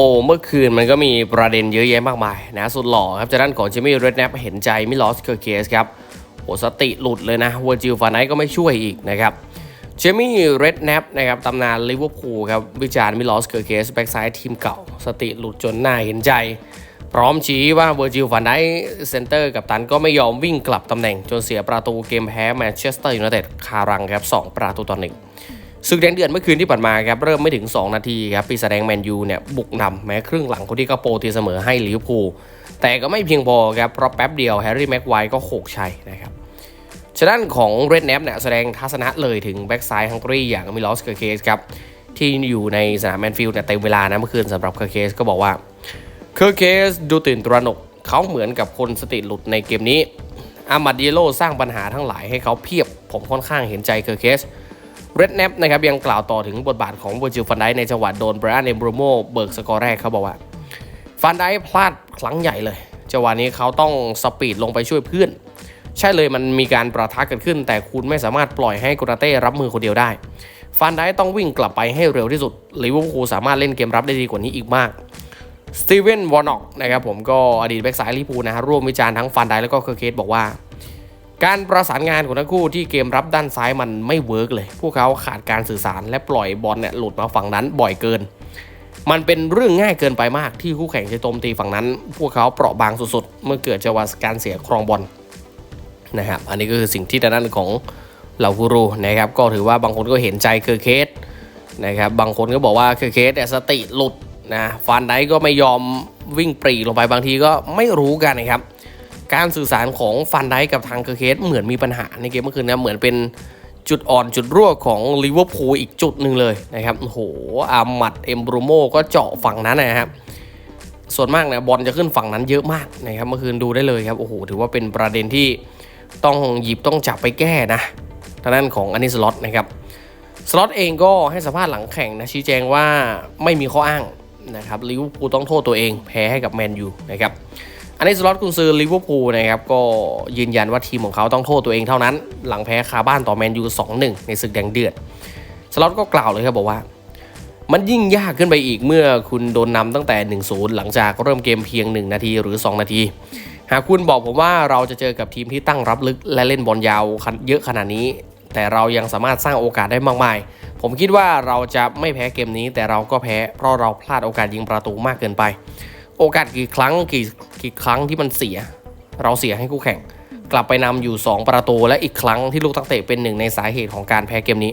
อ้เมื่อคืนมันก็มีประเด็นเยอะแยะมากมายนะสุดหล่อครับจากด้านของเจมี่เรดแนปเห็นใจมิลอสเคอร์เคสครับโอ้สติหลุดเลยนะเวอร์จิลฟานไนก็ไม่ช่วยอีกนะครับเจมี่เรดแนปนะครับตำนานลิเวอร์พูลครับวิจารณ์มิลอสเคอร์เคสแบ็กซ้ายทีมเก่า สติหลุดจนหน่าเห็นใจ พร้อมชี้ว่าเวอร์จิลฟานไนเซนเตอร์กับตันก็ไม่ยอมวิ่งกลับตำแหน่ง จนเสียประตูเกมแพ้แมนเชสเตอร์ยูไนเต็ดคารังครับสองประตูต่อหนึ่ง ศึกแดงเดือดเมื่อคืนที่ผ่านมาครับเริ่มไม่ถึง 2 นาทีครับปีศาจแดงแมนยูเนี่ยบุกนำแม้ครึ่งหลังคนที่ก็โปรตีเสมอให้ลิเวอร์พูลแต่ก็ไม่เพียงพอครับเพราะแป๊บเดียวแฮร์รี่แม็กไวก็โขกชัยนะครับฉะนั้นของเรดแนปเนี่ยแสดงทัศนะเลยถึงแบ็กซ้ายฮังการีอย่างมิลอสเคอร์เคสครับที่อยู่ในสนามแมนฟิลด์เนี่ยเต็มเวลานะเมื่อคืนสำหรับเคอร์เคสก็บอกว่าเคอร์เคสดูตื่นตระหนกเขาเหมือนกับคนสติหลุดในเกมนี้อามัดเยโลสร้างปัญหาทั้งหลายให้เขาเพียบ ผมค่อนข้างเห็นใจเคอร์เคส เรดแนปนะครับยังกล่าวต่อถึงบทบาทของเวอร์จิลฟันไดในจังหวะโดนไบรอันเอมบรูโมเบิกสกอร์แรกเขาบอกว่าฟันไดพลาดครั้งใหญ่เลยจังหวะนี้เขาต้องสปีดลงไปช่วยเพื่อน ใช่เลยมันมีการประทะกันขึ้น แต่คุณไม่สามารถปล่อยให้กุนาเต้รับมือคนเดียวได้ฟันไดต้องวิ่งกลับไปให้เร็วที่สุดลิเวอร์พูลสามารถเล่นเกมรับได้ดีกว่านี้อีกมากสตีเวนวอร์น็อกนะครับผมก็อดีตแบ็กซ้ายลิเวอร์พูนะฮะร่วมวิจารณ์ทั้งฟันไดแล้วก็เคอร์เคสบอกว่า การประสานงานของทั้งคู่ที่เกมรับด้านซ้ายมันไม่เวิร์กเลย พวกเขาขาดการสื่อสารและปล่อยบอลเนี่ยหลุดมาฝั่งนั้นบ่อยเกิน มันเป็นเรื่องง่ายเกินไปมากที่คู่แข่งจะโจมตีฝั่งนั้น พวกเขาเปราะบางสุดๆ เมื่อเกิดจังหวะการเสียครองบอลนะครับอันนี้ก็คือสิ่งที่ด้านของเหล่ากูรูนะครับก็ถือว่าบางคนก็เห็นใจเคอร์เคสนะครับบางคนก็บอกว่าเคอร์เคสเนี่ยสติหลุดนะฟันไดก็ไม่ยอมวิ่งปรีลงไปบางทีก็ไม่รู้กันนะครับ การสื่อสารของฟันไดกับทางเคอร์เคสเหมือนมีปัญหาในเกมเมื่อคืนนะเหมือนเป็นจุดอ่อนจุดรั่วของลิเวอร์พูลอีกจุดหนึ่งเลยนะครับโอ้โหอามัดเอมบรูโมก็เจาะฝั่งนั้นนะครับส่วนมากเนี่ยบอลจะขึ้นฝั่งนั้นเยอะมากนะครับเมื่อคืนดูได้เลยครับโอ้โหถือว่าเป็นประเด็นที่ต้องหยิบต้องจับไปแก้นะทางด้านของอันนี้สล็อตนะครับสล็อตเองก็ให้สัมภาษณ์หลังแข่งนะชี้แจงว่าไม่มีข้ออ้างนะครับลิเวอร์พูลต้องโทษตัวเองแพ้ให้กับแมนยูนะครับ อันนี้สล็อตกุนซือลิเวอร์พูลนะครับก็ยืนยันว่าทีมของเขาต้องโทษตัวเองเท่านั้น หลังแพ้คาบ้านต่อแมนยู 2-1 ในศึกแดงเดือดสล็อตก็กล่าวเลยครับบอกว่า มันยิ่งยากขึ้นไปอีกเมื่อคุณโดนนำตั้งแต่ 1-0 หลังจากเริ่มเกมเพียง 1 นาทีหรือ 2 นาที หากคุณบอกผมว่าเราจะเจอกับทีมที่ตั้งรับลึกและเล่นบอลยาวเยอะขนาดนี้ แต่เรายังสามารถสร้างโอกาสได้มากมาย ผมคิดว่าเราจะไม่แพ้เกมนี้ แต่เราก็แพ้เพราะเราพลาดโอกาสยิงประตูมากเกินไป โอกาสกี่ครั้งกี่กี่ครั้งที่มันเสีย เราเสียให้คู่แข่ง กลับไปนำอยู่ 2 ประตูและอีกครั้งที่ลูกตั้งเตะเป็นหนึ่งในสาเหตุของการแพ้เกมนี้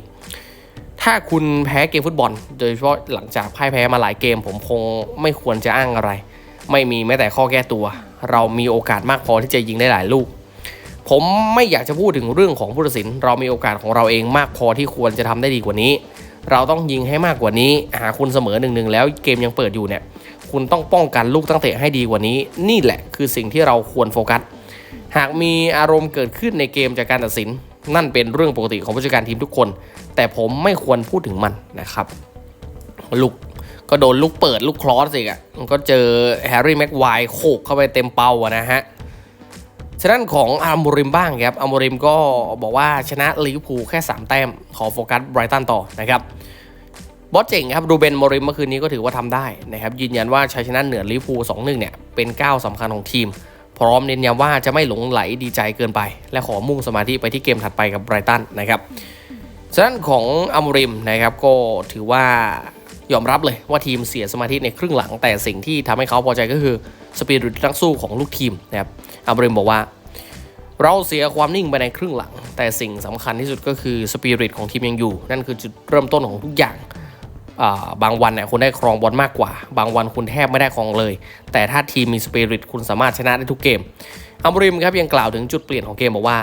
ถ้าคุณแพ้เกมฟุตบอล โดยเฉพาะหลังจากพ่ายแพ้มาหลายเกม ผมคงไม่ควรจะอ้างอะไร ไม่มีแม้แต่ข้อแก้ตัว เรามีโอกาสมากพอที่จะยิงได้หลายลูกผมไม่อยากจะพูดถึงเรื่องของผู้ตัดสิน เรามีโอกาสของเราเองมากพอที่ควรจะทำได้ดีกว่านี้ เราต้องยิงให้มากกว่านี้หาคุณเสมอหนึ่งหนึ่งแล้วเกมยังเปิดอยู่เนี่ย คุณต้องป้องกันลูกตั้งเตะให้ดีกว่านี้ นี่แหละคือสิ่งที่เราควรโฟกัส หากมีอารมณ์เกิดขึ้นในเกมจากการตัดสิน นั่นเป็นเรื่องปกติของผู้จัดการทีมทุกคน แต่ผมไม่ควรพูดถึงมันนะครับลูกก็โดนลูกเปิดลูกคลอสอีกอะก็เจอแฮร์รี่แม็กไวร์โขกเข้าไปเต็มเป้าอะนะฮะฉะนั้นของอาร์มริมบ้างครับอาร์มริมก็บอกว่าชนะลิเวอร์พูลแค่ 3 แต้ม ขอโฟกัสไบรตันต่อนะครับ บอสเจ๋งครับรูเบนโมริมเมื่อคืนนี้ก็ถือว่าทำได้นะครับยืนยันว่าชัยชนะเหนือลิเวอร์พูล2-1เนี่ยเป็นก้าวสำคัญของทีม พร้อมเน้นย้ำว่าจะไม่หลงไหลดีใจเกินไป และขอมุ่งสมาธิไปที่เกมถัดไปกับไบรตันนะครับฉะนั้นของอัมริมนะครับก็ถือว่ายอมรับเลยว่าทีมเสียสมาธิในครึ่งหลัง แต่สิ่งที่ทำให้เขาพอใจก็คือสปีดหริตนักสู้ของลูกทีมนะครับอัมริมบอกว่า เราเสียความนิ่งไปในครึ่งหลัง แต่สิ่งสำคัญที่สุดก็คือสปิริตของทีมยังอยู่ นั่นคือจุดเริ่มต้นของทุกอย่าง บางวันเนี่ยคุณได้ครองบอลมากกว่า บางวันคุณแทบไม่ได้ครองเลย แต่ถ้าทีมมีสปิริตคุณสามารถชนะได้ทุกเกมอัมบริมครับยังกล่าวถึงจุดเปลี่ยนของเกมบอกว่า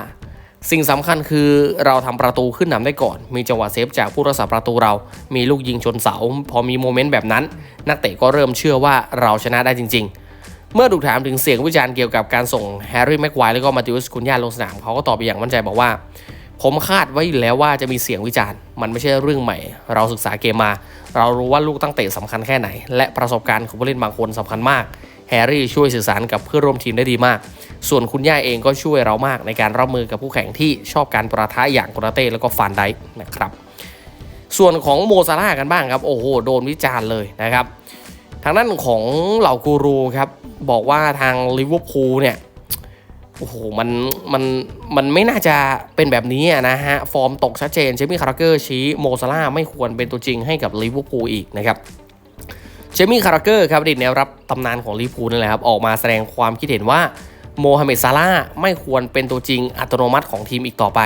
สิ่งสำคัญคือเราทำประตูขึ้นนำได้ก่อน มีจังหวะเซฟจากผู้รักษาประตูเรา มีลูกยิงชนเสา พอมีโมเมนต์แบบนั้น นักเตะก็เริ่มเชื่อว่าเราชนะได้จริง ๆ เมื่อถูกถามถึงเสียงวิจารณ์เกี่ยวกับการส่งแฮร์รี่แม็กไวร์แล้วก็มาติอุสคุนยาลงสนามเขาก็ตอบไปอย่างมั่นใจบอกว่า ผมคาดไว้อยู่แล้วว่าจะมีเสียงวิจารณ์ มันไม่ใช่เรื่องใหม่ เราศึกษาเกมมา เรารู้ว่าลูกตั้งเตะสำคัญแค่ไหน และประสบการณ์ของผู้เล่นบางคนสำคัญมาก แฮร์รี่ช่วยสื่อสารกับเพื่อนร่วมทีมได้ดีมาก ส่วนคุณย่าเองก็ช่วยเรามากในการรับมือกับคู่แข่งที่ชอบการประทะอย่างโกนาเต้แล้วก็ฟานไดนะครับ ส่วนของโมซาร่ากันบ้างครับ โอ้โห โดนวิจารณ์เลยนะครับ ทางด้านของเหล่ากูรูครับ บอกว่าทางลิเวอร์พูลเนี่ย โอ้โห มัน มัน มันไม่น่าจะเป็นแบบนี้นะฮะ ฟอร์มตกชัดเจนเชมี่คาร์เกอร์ชี้โมซาร่าไม่ควรเป็นตัวจริงให้กับลิเวอร์พูลอีกนะครับเชมี่คาร์เกอร์ครับอดีตแนวรับตำนานของลิเวอร์พูลนั่นแหละครับ ออกมาแสดงความคิดเห็นว่าโมฮัมเหม็ดซาร่าไม่ควรเป็นตัวจริงอัตโนมัติของทีมอีกต่อไป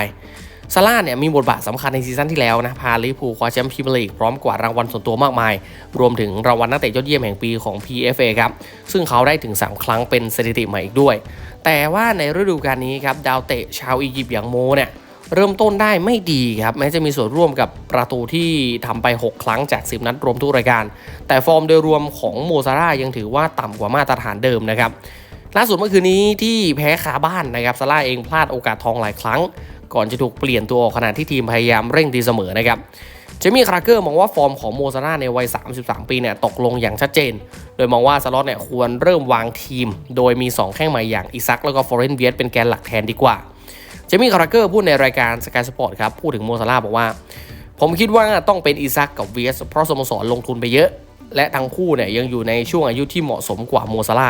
ซาร่าห์เนี่ยมีบทบาทสำคัญในซีซั่นที่แล้วนะพาลิพูคว้าแชมป์พรีเมียร์ลีกพร้อมกวาดรางวัลส่วนตัวมากมาย รวมถึงรางวัลนักเตะยอดเยี่ยมแห่งปีของ PFA ครับซึ่งเขาได้ถึง 3 ครั้งเป็นสถิติใหม่อีกด้วย แต่ว่าในฤดูกาลนี้ครับดาวเตะชาวอียิปต์อย่างโมเนี่ยเริ่มต้นได้ไม่ดีครับ แม้จะมีส่วนร่วมกับประตูที่ทำไป 6 ครั้งจาก 10 นัดรวมทุกรายการ แต่ฟอร์มโดยรวมของโมซาร่ายังถือว่าต่ำกว่ามาตรฐานเดิมนะครับล่าสุดเมื่อคืนนี้ที่แพ้คาบ้านนะครับซาร่าห์เองพลาดโอกาสทองหลายครั้ง ก่อนจะถูกเปลี่ยนตัวออกขณะที่ทีมพยายามเร่งตีเสมอนะครับเจมี่คาราเกอร์มองว่าฟอร์มของโมซาร่าในวัย 33 ปีเนี่ยตกลงอย่างชัดเจน โดยมองว่าสล็อตเนี่ยควรเริ่มวางทีม โดยมี 2 แข้งใหม่อย่างอิซักแล้วก็ฟอร์เรนเวียสเป็นแกนหลักแทนดีกว่า เจมี่คาราเกอร์พูดในรายการสกายสปอร์ตครับ พูดถึงโมซาร่าบอกว่า ผมคิดว่าต้องเป็นอิซักกับเวียสเพราะสโมสรลงทุนไปเยอะ และทั้งคู่เนี่ยยังอยู่ในช่วงอายุที่เหมาะสมกว่าโมซาร่า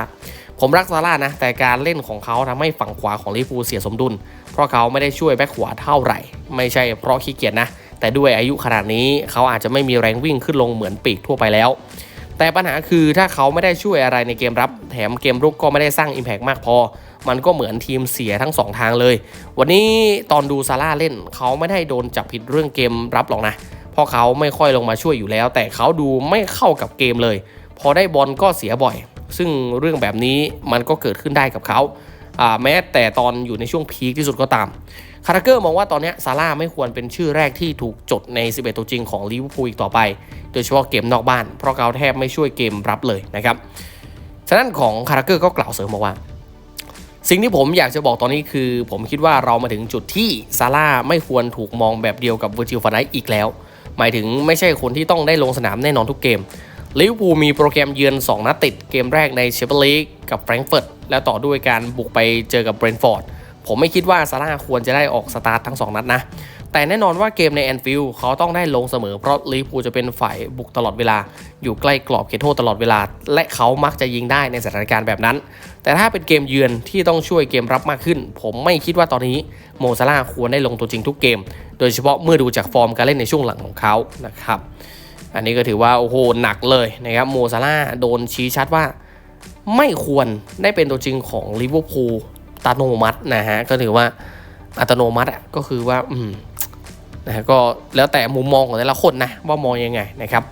ผมรักซาร่านะแต่การเล่นของเขาทำให้ฝั่งขวาของลิเวอร์พูเสียสมดุล เพราะเขาไม่ได้ช่วยแบ็คขวาเท่าไหร่ ไม่ใช่เพราะขี้เกียจนะ แต่ด้วยอายุขนาดนี้เขาอาจจะไม่มีแรงวิ่งขึ้นลงเหมือนปีกทั่วไปแล้ว แต่ปัญหาคือถ้าเขาไม่ได้ช่วยอะไรในเกมรับ แถมเกมรุกก็ไม่ได้สร้าง Impact มากพอ มันก็เหมือนทีมเสียทั้งสองทางเลย วันนี้ตอนดูซาร่าเล่นเขาไม่ได้โดนจับผิดเรื่องเกมรับหรอกนะเพราะเขาไม่ค่อยลงมาช่วยอยู่แล้ว แต่เขาดูไม่เข้ากับเกมเลย พอได้บอลก็เสียบ่อย ซึ่งเรื่องแบบนี้มันก็เกิดขึ้นได้กับเขา แม้แต่ตอนอยู่ในช่วงพีคที่สุดก็ตามคาราเกอร์มองว่าตอนนี้ซาร่าไม่ควรเป็นชื่อแรกที่ถูกจดใน 11 ตัวจริงของลิเวอร์พูลอีกต่อไป โดยเฉพาะเกมนอกบ้าน เพราะเขาแทบไม่ช่วยเกมรับเลยนะครับฉะนั้นของคาราเกอร์ก็กล่าวเสริมบอกว่า สิ่งที่ผมอยากจะบอกตอนนี้คือ ผมคิดว่าเรามาถึงจุดที่ซาร่าไม่ควรถูกมองแบบเดียวกับเวอร์จิลฟานไดอีกแล้ว หมายถึงไม่ใช่คนที่ต้องได้ลงสนามแน่นอนทุกเกม ลิเวอร์พูลมีโปรแกรมเยือน 2 นัดติดเกมแรกในแชมเปี้ยนลีกกับแฟรงก์เฟิร์ตแล้วต่อด้วยการบุกไปเจอกับเบรนท์ฟอร์ดผมไม่คิดว่าซาร่าควรจะได้ออกสตาร์ททั้ง 2 นัดนะ แต่แน่นอนว่าเกมในแอนฟิลด์เขาต้องได้ลงเสมอเพราะลิเวอร์พูลจะเป็นฝ่ายบุกตลอดเวลา อยู่ใกล้กรอบเขตโทษตลอดเวลา และเขามักจะยิงได้ในสถานการณ์แบบนั้น แต่ถ้าเป็นเกมเยือนที่ต้องช่วยเกมรับมากขึ้น ผมไม่คิดว่าตอนนี้โมซาร่าควรได้ลงตัวจริงทุกเกม โดยเฉพาะเมื่อดูจากฟอร์มการเล่นในช่วงหลังของเขานะครับ อันนี้ก็ถือว่าโอ้โหหนักเลยนะครับโมซาร่าโดนชี้ชัดว่า ไม่ควรได้เป็นตัวจริงของลิเวอร์พูลอัตโนมัตินะฮะก็ถือว่าอัตโนมัติอะก็คือว่าอืมนะฮะก็แล้วแต่มุมมองของแต่ละคนนะว่ามองยังไงนะครับ